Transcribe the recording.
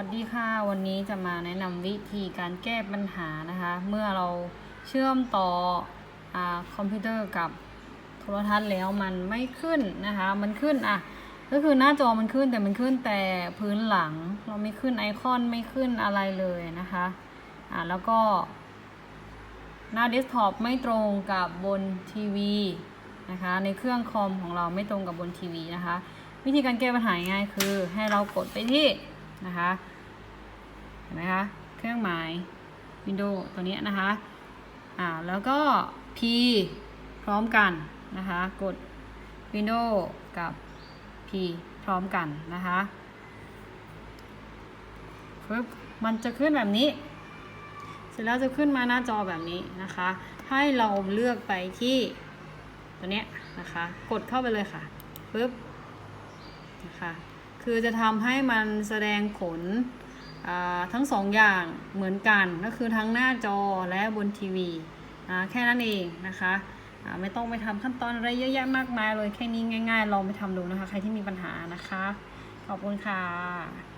วัสดีค่ะวันนี้จะมาแนะนำวิธีการแก้ปัญหานะคะ เมื่อเราเชื่อมต่ออคอมพิวเตอร์กับโทรทัศน์แล้วมันไม่ขึ้นนะคะ มันขึ้นอะก็คือหน้าจอมันขึ้นแต่มันขึ้นแต่พื้นหลัง เราไม่ขึ้นไอคอนไม่ขึ้นอะไรเลยนะคะอ่าแล้วก็ หน้าเดสก์ท็อปไม่ตรงกับบนทีวีนะคะในเครื่องคอมของเราไม่ตรงกับบนทีวีนะคะ วิธีการแก้ปัญหาง่ายคือให้เรากดไปที่ นะคะเห็นไหมคะเครื่องหมาย Windows ตัวนี้นะคะอ่าแล้วก็ P พร้อมกันนะคะกด Windows กับ P พร้อมกันนะคะปึ๊บมันจะขึ้นแบบนี้ เสร็จแล้วจะขึ้นมาหน้าจอแบบนี้นะคะ ให้เราเลือกไปที่ตัวเนี้ยนะคะ กดเข้าไปเลยค่ะปึ๊บนะคะ คือจะทำให้มันแสดงผลทั้งสองอย่างเหมือนกันก็คือทั้งหน้าจอและบนทีวีนะแค่นั้นเองนะคะไม่ต้องไปทำขั้นตอนอะไรเยอะแยะมากมายเลยแค่นี้ง่าย ๆ ลองไปทำดูนะคะ ใครที่มีปัญหานะคะ ขอบคุณค่ะ